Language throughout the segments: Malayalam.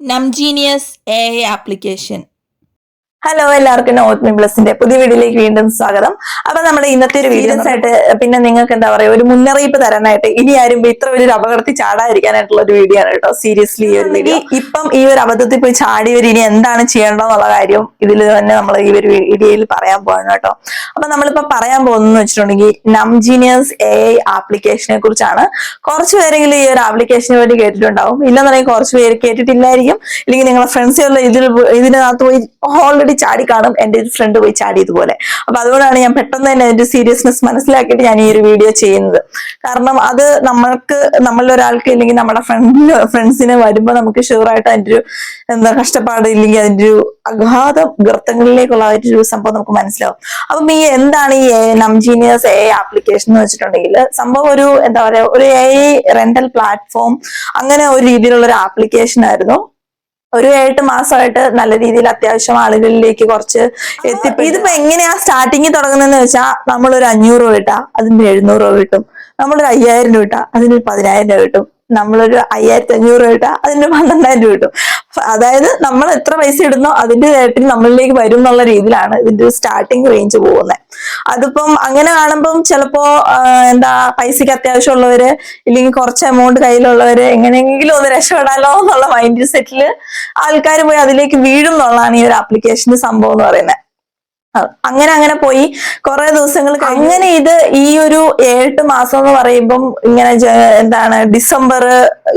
നംജീനിയസ് എ ഐ ആപ്ലിക്കേഷൻ ഹലോ എല്ലാവർക്കും നോത്മി പ്ലസിന്റെ പുതിയ വീഡിയോയിലേക്ക് വീണ്ടും സ്വാഗതം. അപ്പൊ നമ്മുടെ ഇന്നത്തെ ഒരു വീഡിയോസ് ആയിട്ട് പിന്നെ നിങ്ങൾക്ക് എന്താ പറയുക ഒരു മുന്നറിയിപ്പ് തരാനായിട്ട് ഇനി ആരും ഇത്ര വലിയൊരു അപകടത്തിൽ ചാടാതിരിക്കാനായിട്ടുള്ള ഒരു വീഡിയോ ആണ് കേട്ടോ. സീരിയസ്ലി ഒരു വീഡിയോ. ഇപ്പം ഈ ഒരു അബദ്ധത്തിൽ പോയി ചാടിയവർ ഇനി എന്താണ് ചെയ്യേണ്ടതെന്നുള്ള കാര്യം ഇതിൽ തന്നെ നമ്മൾ ഈ ഒരു വീഡിയോയിൽ പറയാൻ പോവാണ് കേട്ടോ. അപ്പൊ നമ്മളിപ്പോ പറയാൻ പോകുന്നത് വെച്ചിട്ടുണ്ടെങ്കിൽ നംജീനിയസ് എ ഐ ആപ്ലിക്കേഷനെ കുറിച്ചാണ്. കുറച്ച് പേരെങ്കിലും ഈ ഒരു ആപ്ലിക്കേഷനെ വേണ്ടി കേട്ടിട്ടുണ്ടാവും. ഇല്ലെന്നുണ്ടെങ്കിൽ കുറച്ച് പേര് കേട്ടിട്ടില്ലായിരിക്കും. ഇല്ലെങ്കിൽ നിങ്ങളുടെ ഫ്രണ്ട്സ് ഇതിൽ ഇതിനകത്ത് പോയി ഓൾറെഡി ചാടി കാണും. എന്റെ ഒരു ഫ്രണ്ട് പോയി ചാടി ഇതുപോലെ അപ്പൊ അതുകൊണ്ടാണ് ഞാൻ പെട്ടെന്ന് തന്നെ അതിന്റെ സീരിയസ്നെസ് മനസ്സിലാക്കിയിട്ട് ഞാൻ ഈ ഒരു വീഡിയോ ചെയ്യുന്നത്. കാരണം അത് നമ്മൾക്ക് നമ്മളിൽ ഒരാൾക്ക് ഇല്ലെങ്കിൽ നമ്മുടെ ഫ്രണ്ടിന് ഫ്രണ്ട്സിന് വരുമ്പോൾ നമുക്ക് ഷുവറായിട്ട് അതിന്റെ ഒരു എന്താ കഷ്ടപ്പാട് ഇല്ലെങ്കിൽ അതിന്റെ ഒരു അഗാധ ഗർത്തങ്ങളിലേക്കുള്ള ഒരു സംഭവം നമുക്ക് മനസ്സിലാവും. അപ്പം ഈ എന്താണ് ഈ നംജീനിയസ് എ ആപ്ലിക്കേഷൻ എന്ന് വെച്ചിട്ടുണ്ടെങ്കിൽ സംഭവം ഒരു എന്താ പറയാ ഒരു എ റെന്റൽ പ്ലാറ്റ്ഫോം അങ്ങനെ ഒരു രീതിയിലുള്ള ഒരു ആപ്ലിക്കേഷൻ ആയിരുന്നു. ഒരു എട്ട് മാസമായിട്ട് നല്ല രീതിയിൽ അത്യാവശ്യം ആളുകളിലേക്ക് കുറച്ച് എത്തിപ്പോ ഇതിപ്പോ എങ്ങനെയാ സ്റ്റാർട്ടിങ് തുടങ്ങുന്നതെന്ന് വെച്ചാൽ നമ്മളൊരു അഞ്ഞൂറ് രൂപ ഇട്ടാ അതിന് എഴുന്നൂറ് രൂപ കിട്ടും. നമ്മളൊരു അയ്യായിരം രൂപ ഇട്ടാ അതിന് പതിനായിരം രൂപ കിട്ടും. നമ്മളൊരു അയ്യായിരത്തി അഞ്ഞൂറ് രൂപ ഇട്ടാ അതിന്റെ പന്ത്രണ്ടായിരം രൂപ കിട്ടും. അതായത് നമ്മൾ എത്ര പൈസ ഇടുന്നോ അതിന്റെ നേട്ടം നമ്മളിലേക്ക് വരും എന്നുള്ള രീതിയിലാണ് ഇതിന്റെ സ്റ്റാർട്ടിങ് റേഞ്ച് പോകുന്നത്. അതിപ്പം അങ്ങനെ കാണുമ്പം ചിലപ്പോ എന്താ പൈസക്ക് അത്യാവശ്യമുള്ളവര് ഇല്ലെങ്കിൽ കുറച്ച് എമൗണ്ട് കയ്യിലുള്ളവര് എങ്ങനെയെങ്കിലും ഒന്ന് രക്ഷപ്പെടാലോ എന്നുള്ള മൈൻഡ് സെറ്റിൽ ആൾക്കാർ പോയി അതിലേക്ക് വീഴും എന്നുള്ളതാണ് ഈ ഒരു ആപ്ലിക്കേഷന്റെ സംഭവം എന്ന് പറയുന്നത്. അങ്ങനെ അങ്ങനെ പോയി. കുറെ ദിവസങ്ങൾ അങ്ങനെ ഇത് ഈ ഒരു ഏട്ട് മാസം എന്ന് പറയുമ്പം ഇങ്ങനെ എന്താണ് ഡിസംബർ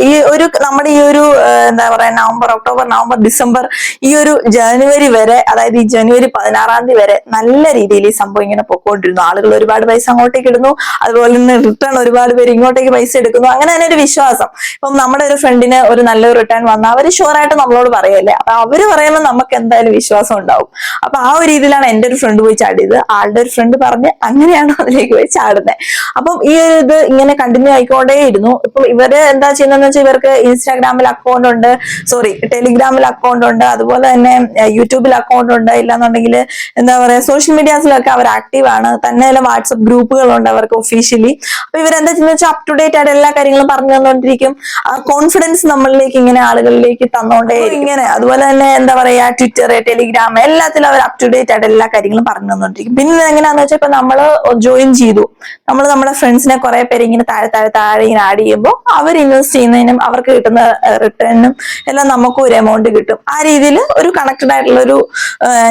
ഈ ഒരു നമ്മുടെ ഈ ഒരു എന്താ പറയാ നവംബർ ഒക്ടോബർ നവംബർ ഡിസംബർ ഈ ഒരു ജനുവരി വരെ അതായത് ഈ ജനുവരി പതിനാറാം തീയതി വരെ നല്ല രീതിയിൽ ഈ സംഭവം ഇങ്ങനെ പൊക്കോണ്ടിരുന്നു. ആളുകൾ ഒരുപാട് പൈസ അങ്ങോട്ടേക്ക് ഇടുന്നു. അതുപോലെ തന്നെ റിട്ടേൺ ഒരുപാട് പേര് ഇങ്ങോട്ടേക്ക് പൈസ എടുക്കുന്നു. അങ്ങനെ തന്നെ ഒരു വിശ്വാസം. ഇപ്പം നമ്മുടെ ഒരു ഫ്രണ്ടിന് ഒരു നല്ലൊരു റിട്ടേൺ വന്നാൽ അവർ ഷുവറായിട്ട് നമ്മളോട് പറയല്ലേ? അപ്പൊ അവർ പറയുമ്പോൾ നമുക്ക് എന്തായാലും വിശ്വാസം ഉണ്ടാവും. അപ്പൊ ആ ഒരു രീതിയിലാണ് എന്റെ ഒരു ഫ്രണ്ട് പോയി ചാടിയത്. ആളുടെ ഒരു ഫ്രണ്ട് പറഞ്ഞ് അങ്ങനെയാണ് അതിലേക്ക് പോയി ചാടുന്നത് അപ്പം ഈ ഒരു ഇത് ഇങ്ങനെ കണ്ടിന്യൂ ആയിക്കൊണ്ടേ ഇരുന്നു ഇപ്പൊ ഇവർ എന്താ ചെയ്യുന്നതെന്ന് വെച്ചാൽ ഇവർക്ക് ഇൻസ്റ്റാഗ്രാമിൽ അക്കൗണ്ട് ഉണ്ട്. സോറി ടെലിഗ്രാമിൽ അക്കൗണ്ട് ഉണ്ട്. അതുപോലെ തന്നെ യൂട്യൂബിൽ അക്കൗണ്ട് ഉണ്ട്. ഇല്ലാന്നുണ്ടെങ്കിൽ എന്താ പറയാ സോഷ്യൽ മീഡിയാസിലൊക്കെ അവർ ആക്റ്റീവ് ആണ്. തന്നെ വാട്സപ്പ് ഗ്രൂപ്പുകളുണ്ട് അവർക്ക് ഒഫീഷ്യലി അപ്പൊ ഇവരെന്താ ചെയ്യുന്നത് വെച്ചാൽ അപ് ടു ഡേറ്റ് ആയിട്ട് എല്ലാ കാര്യങ്ങളും പറഞ്ഞു തന്നുകൊണ്ടിരിക്കും ആ കോൺഫിഡൻസ് നമ്മളിലേക്ക് ഇങ്ങനെ ആളുകളിലേക്ക് തന്നോണ്ടേ ഇങ്ങനെ. അതുപോലെ തന്നെ എന്താ പറയാ ട്വിറ്റർ ടെലിഗ്രാം എല്ലാത്തിലും അവർ അപ് ടു ഡേറ്റ് ആയിട്ട് എല്ലാ കാര്യങ്ങളും പറഞ്ഞു തന്നോണ്ടിരിക്കും പിന്നെ എങ്ങനെയാന്ന് വെച്ചാൽ ഇപ്പൊ നമ്മൾ ജോയിൻ ചെയ്തു. നമ്മൾ നമ്മുടെ ഫ്രണ്ട്സിനെ കുറെ പേര് ഇങ്ങനെ താഴെ താഴെ താഴെ ഇങ്ങനെ ആഡ് ചെയ്യുമ്പോൾ അവർ ഇൻവെസ്റ്റ് ചെയ്യുന്നതിനും അവർക്ക് കിട്ടുന്ന റിട്ടേണിനും എല്ലാം നമുക്കും ഒരു എമൗണ്ട് കിട്ടും. ആ രീതിയിൽ ഒരു കണക്റ്റഡ് ആയിട്ടുള്ള ഒരു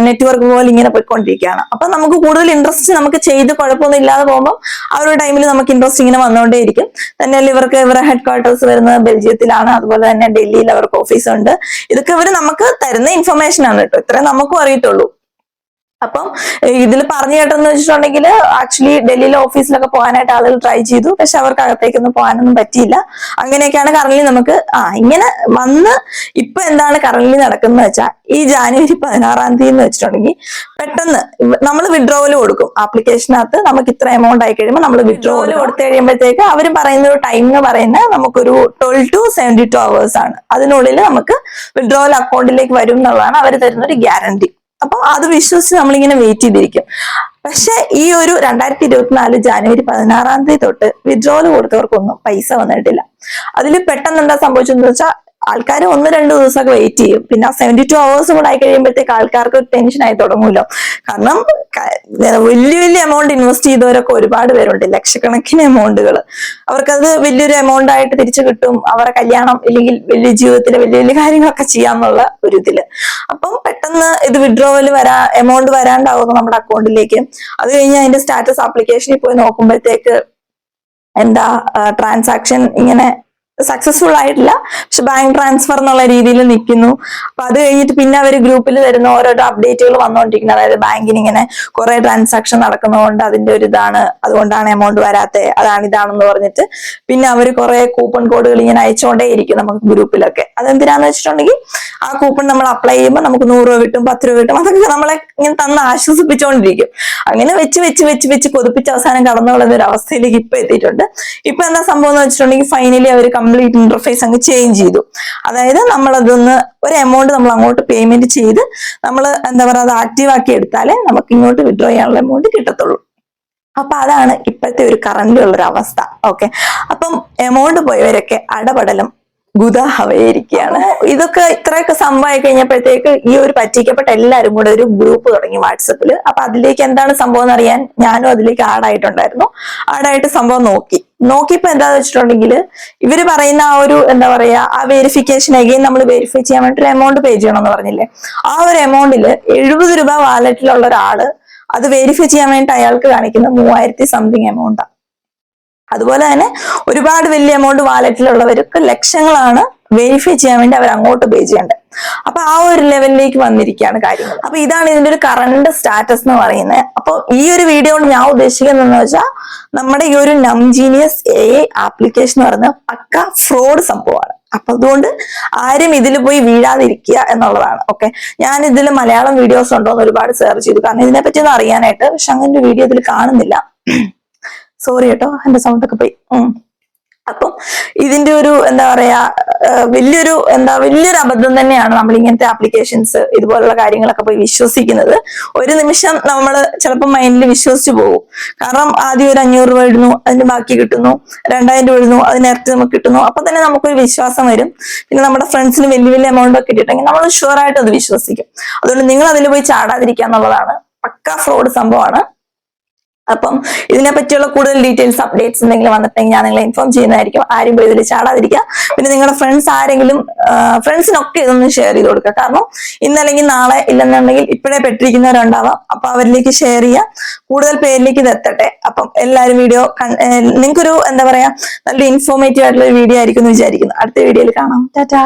നെറ്റ്വർക്ക് പോലെ ഇങ്ങനെ പോയിക്കൊണ്ടിരിക്കുകയാണ്. അപ്പൊ നമുക്ക് കൂടുതൽ ഇൻട്രസ്റ്റ് നമുക്ക് ചെയ്ത് കുഴപ്പമൊന്നും ഇല്ലാതെ പോകുമ്പോൾ ആ ഒരു ടൈമിൽ നമുക്ക് ഇൻട്രസ്റ്റ് ഇങ്ങനെ വന്നുകൊണ്ടേയിരിക്കും. തന്നെയല്ല ഇവർക്ക് ഇവരുടെ ഹെഡ് ക്വാർട്ടേഴ്സ് വരുന്നത്? ബെൽജിയത്തിലാണ്. അതുപോലെ തന്നെ ഡൽഹിയിൽ അവർക്ക് ഓഫീസ് ഉണ്ട്. ഇതൊക്കെ ഇവർ നമുക്ക് തരുന്ന ഇൻഫർമേഷൻ ആണ് കേട്ടോ. ഇത്രേ നമുക്കും അറിയത്തുള്ളൂ. അപ്പം ഇതിൽ പറഞ്ഞു കേട്ടെന്ന് വെച്ചിട്ടുണ്ടെങ്കിൽ ആക്ച്വലി ഡൽഹിയിലെ ഓഫീസിലൊക്കെ പോകാനായിട്ട് ആളുകൾ ട്രൈ ചെയ്തു. പക്ഷെ അവർക്ക് അകത്തേക്കൊന്നും പോകാനൊന്നും പറ്റിയില്ല. അങ്ങനെയൊക്കെയാണ് കറന്റ് നമുക്ക് ആ ഇങ്ങനെ വന്ന് ഇപ്പൊ എന്താണ് കറന്റ് നടക്കുന്നത് വെച്ചാൽ ഈ ജാനുവരി പതിനാറാം തീയതി എന്ന് വെച്ചിട്ടുണ്ടെങ്കിൽ പെട്ടെന്ന് നമ്മൾ വിഡ്രോവൽ കൊടുക്കും. ആപ്ലിക്കേഷനകത്ത് നമുക്ക് ഇത്ര എമൗണ്ട് ആയി കഴിയുമ്പോൾ നമ്മൾ വിഡ്രോവൽ കൊടുത്തു കഴിയുമ്പോഴത്തേക്ക് അവർ പറയുന്ന ഒരു ടൈം എന്ന് പറയുന്നത് നമുക്കൊരു twelve to seventy two hours ആണ്. അതിനുള്ളിൽ നമുക്ക് വിഡ്രോവൽ അക്കൗണ്ടിലേക്ക് വരും എന്നുള്ളതാണ് അവർ തരുന്ന ഒരു ഗ്യാരണ്ടി അപ്പം അത് വിശ്വസിച്ച് നമ്മളിങ്ങനെ വെയിറ്റ് ചെയ്തിരിക്കും. പക്ഷെ ഈ ഒരു രണ്ടായിരത്തി ഇരുപത്തിനാല് ജാനുവരി പതിനാറാം തീയതി തൊട്ട് വിഡ്രോവൽ കൊടുത്തവർക്കൊന്നും പൈസ വന്നിട്ടില്ല. അതിൽ പെട്ടെന്ന് എന്താ സംഭവിച്ചതെന്ന് വെച്ചാൽ ആൾക്കാർ ഒന്ന് രണ്ട് ദിവസമൊക്കെ വെയിറ്റ് ചെയ്യും. പിന്നെ സെവന്റി ടു അവേഴ്സ് കൂടെ ആയി കഴിയുമ്പോഴത്തേക്ക് ആൾക്കാർക്ക് ടെൻഷൻ ആയി തുടങ്ങുമല്ലോ കാരണം വലിയ വലിയ എമൗണ്ട് ഇൻവെസ്റ്റ് ചെയ്തവരൊക്കെ ഒരുപാട് പേരുണ്ട്. ലക്ഷക്കണക്കിന് എമൗണ്ടുകൾ അവർക്കത് വലിയൊരു എമൗണ്ട് ആയിട്ട് തിരിച്ചു കിട്ടും. അവരുടെ കല്യാണം ഇല്ലെങ്കിൽ വലിയ ജീവിതത്തിലെ വലിയ വലിയ കാര്യങ്ങളൊക്കെ ചെയ്യാന്നുള്ള ഒരു ഇതിൽ. അപ്പം പെട്ടെന്ന് ഇത് വിഡ്രോവൽ വരാ എമൗണ്ട് വരാണ്ടാവുന്നു നമ്മുടെ അക്കൗണ്ടിലേക്ക് അത് കഴിഞ്ഞ് അതിന്റെ സ്റ്റാറ്റസ് ആപ്ലിക്കേഷനിൽ പോയി നോക്കുമ്പോഴത്തേക്ക് എന്താ ട്രാൻസാക്ഷൻ ഇങ്ങനെ സക്സസ്ഫുൾ ആയിട്ടില്ല. പക്ഷെ ബാങ്ക് ട്രാൻസ്ഫർ എന്നുള്ള രീതിയിൽ നിൽക്കുന്നു. അപ്പൊ അത് കഴിഞ്ഞിട്ട് പിന്നെ അവർ ഗ്രൂപ്പിൽ വരുന്ന ഓരോരോ അപ്ഡേറ്റുകൾ വന്നുകൊണ്ടിരിക്കുന്നത് അതായത് ബാങ്കിന് ഇങ്ങനെ കുറെ ട്രാൻസാക്ഷൻ നടക്കുന്നതുകൊണ്ട് അതിന്റെ ഒരു ഇതാണ്. അതുകൊണ്ടാണ് എമൗണ്ട് വരാത്തത് അതാണ് ഇതാണെന്ന് പറഞ്ഞിട്ട് പിന്നെ അവർ കുറെ കൂപ്പൺ കോഡുകൾ ഇങ്ങനെ അയച്ചുകൊണ്ടേ ഇരിക്കും നമുക്ക് ഗ്രൂപ്പിലൊക്കെ. അതെന്തിനാന്ന് വെച്ചിട്ടുണ്ടെങ്കിൽ ആ കൂപ്പൺ നമ്മൾ അപ്ലൈ ചെയ്യുമ്പോൾ നമുക്ക് നൂറ് രൂപ കിട്ടും പത്ത് രൂപ കിട്ടും. അതൊക്കെ നമ്മളെ ഇങ്ങനെ തന്ന് ആശ്വസിപ്പിച്ചുകൊണ്ടിരിക്കും. അങ്ങനെ വെച്ച് വെച്ച് വെച്ച് വെച്ച് കൊതിപ്പിച്ച് അവസാനം കടന്നു ഒരു അവസ്ഥയിലേക്ക് ഇപ്പൊ എത്തിയിട്ടുണ്ട്. ഇപ്പൊ എന്താ സംഭവം എന്ന് വെച്ചിട്ടുണ്ടെങ്കിൽ ഫൈനലി അവർ കംപ്ലീറ്റ് ഇന്റർഫേസ് അങ്ങ് ചേഞ്ച് ചെയ്തു. അതായത് നമ്മൾ അതൊന്ന് ഒരു എമൗണ്ട് നമ്മൾ അങ്ങോട്ട് പേയ്മെന്റ് ചെയ്ത് നമ്മൾ എന്താ പറയുക അത് ആക്റ്റീവ് ആക്കി എടുത്താലേ നമുക്ക് ഇങ്ങോട്ട് വിഡ്രോ ചെയ്യാനുള്ള എമൗണ്ട് കിട്ടത്തുള്ളൂ. അപ്പൊ അതാണ് ഇപ്പോഴത്തെ ഒരു കറന്റ് ഉള്ള ഒരു അവസ്ഥ. ഓക്കെ അപ്പം എമൗണ്ട് പോയവരൊക്കെ അടപടലും ഗുദാഹവയിരിക്കുകയാണ് ഇതൊക്കെ ഇത്രയൊക്കെ സംഭവമായി കഴിഞ്ഞപ്പോഴത്തേക്ക് ഈ ഒരു പറ്റിക്കപ്പെട്ട എല്ലാവരും കൂടെ ഒരു ഗ്രൂപ്പ് തുടങ്ങി വാട്സപ്പിൽ അപ്പൊ അതിലേക്ക് എന്താണ് സംഭവം എന്ന് അറിയാൻ ഞാനും അതിലേക്ക് ആഡായിട്ടുണ്ടായിരുന്നു ആഡായിട്ട് സംഭവം നോക്കി. നോക്കിയപ്പോ എന്താന്ന് വെച്ചിട്ടുണ്ടെങ്കിൽ ഇവർ പറയുന്ന ആ ഒരു എന്താ പറയാ ആ വെരിഫിക്കേഷൻ അഗെയിൻ നമ്മൾ വെരിഫൈ ചെയ്യാൻ വേണ്ടി എമൗണ്ട് പേ ചെയ്യണമെന്ന് പറഞ്ഞില്ലേ? ആ ഒരു എമൗണ്ടിൽ എഴുപത് രൂപ വാലറ്റിലുള്ള ഒരാൾ അത് വെരിഫൈ ചെയ്യാൻ വേണ്ടി അയാൾക്ക് കാണിക്കുന്ന മൂവായിരത്തി സംതിങ് എമൗണ്ടാണ് അതുപോലെ തന്നെ ഒരുപാട് വലിയ എമൗണ്ട് വാലറ്റിലുള്ളവർക്ക് ലക്ഷങ്ങളാണ് വെരിഫൈ ചെയ്യാൻ വേണ്ടി അവർ അങ്ങോട്ട് പേ ചെയ്യേണ്ടത് അപ്പൊ ആ ഒരു ലെവലിലേക്ക് വന്നിരിക്കുകയാണ് കാര്യങ്ങൾ. അപ്പൊ ഇതാണ് ഇതിന്റെ ഒരു കറണ്ട് സ്റ്റാറ്റസ് എന്ന് പറയുന്നത്. അപ്പൊ ഈ ഒരു വീഡിയോ കൊണ്ട് ഞാൻ ഉദ്ദേശിക്കുന്നതെന്ന് വെച്ചാൽ നമ്മുടെ ഈ ഒരു നംജീനിയസ് എ ആപ്ലിക്കേഷൻ എന്ന് പറയുന്നത് പക്ക ഫ്രോഡ് സംഭവമാണ്. അപ്പൊ അതുകൊണ്ട് ആരും ഇതിൽ പോയി വീഴാതിരിക്കുക എന്നുള്ളതാണ്. ഓക്കെ ഞാൻ ഇതിൽ മലയാളം വീഡിയോസ് ഉണ്ടോ എന്ന് ഒരുപാട് സെർച്ച് ചെയ്തു. കാരണം ഇതിനെപ്പറ്റി ഒന്ന് അറിയാനായിട്ട് പക്ഷെ അങ്ങനെ ഒരു വീഡിയോ ഇതിൽ കാണുന്നില്ല. സോറി കേട്ടോ എന്റെ സൗണ്ട് ഒക്കെ പോയി. അപ്പം ഇതിന്റെ ഒരു എന്താ പറയാ വലിയൊരു എന്താ വലിയൊരു അബദ്ധം തന്നെയാണ് നമ്മൾ ഇങ്ങനത്തെ ആപ്ലിക്കേഷൻസ് ഇതുപോലുള്ള കാര്യങ്ങളൊക്കെ പോയി വിശ്വസിക്കുന്നത്. ഒരു നിമിഷം നമ്മൾ ചിലപ്പോൾ മൈൻഡിൽ വിശ്വസിച്ചു പോകും. കാരണം ആദ്യം ഒരു അഞ്ഞൂറ് രൂപ ഇടുന്നു അതിന് ബാക്കി കിട്ടുന്നു രണ്ടായിരം രൂപ ഇടുന്നു അതിനകത്ത് നമുക്ക് കിട്ടുന്നു. അപ്പൊ തന്നെ നമുക്കൊരു വിശ്വാസം വരും. പിന്നെ നമ്മുടെ ഫ്രണ്ട്സിന് വലിയ വലിയ എമൗണ്ട് ഒക്കെ കിട്ടിയിട്ടെങ്കിൽ നമ്മൾ ഷുവർ ആയിട്ട് അത് വിശ്വസിക്കും. അതുകൊണ്ട് നിങ്ങൾ അതിൽ പോയി ചാടാതിരിക്കുക എന്നുള്ളതാണ് പക്ക ഫ്രോഡ് സംഭവമാണ്. അപ്പം ഇതിനെ പറ്റിയുള്ള കൂടുതൽ ഡീറ്റെയിൽസ് അപ്ഡേറ്റ്സ് എന്തെങ്കിലും വന്നിട്ടുണ്ടെങ്കിൽ ഞാൻ നിങ്ങളെ ഇൻഫോം ചെയ്യുന്നതായിരിക്കും. ആരും പോയി ഇതിൽ ചാടാതിരിക്കുക. പിന്നെ നിങ്ങളുടെ ഫ്രണ്ട്സ് ആരെങ്കിലും ഫ്രണ്ട്സിനൊക്കെ ഇതൊന്ന് ഷെയർ ചെയ്ത് കൊടുക്കുക. കാരണം ഇന്നല്ലെങ്കിൽ നാളെ ഇല്ലെന്നുണ്ടെങ്കിൽ ഇപ്പോഴേ പെട്ടിരിക്കുന്നവരുണ്ടാവാം. അപ്പൊ അവരിലേക്ക് ഷെയർ ചെയ്യുക. കൂടുതൽ പേരിലേക്ക് ഇത് എത്തട്ടെ. അപ്പം എല്ലാവരും വീഡിയോ നിങ്ങൾക്കൊരു എന്താ പറയാ നല്ല ഇൻഫോർമേറ്റീവ് ആയിട്ടുള്ള ഒരു വീഡിയോ ആയിരിക്കും എന്ന് വിചാരിക്കുന്നു. അടുത്ത വീഡിയോയിൽ കാണാം. ടാറ്റാ.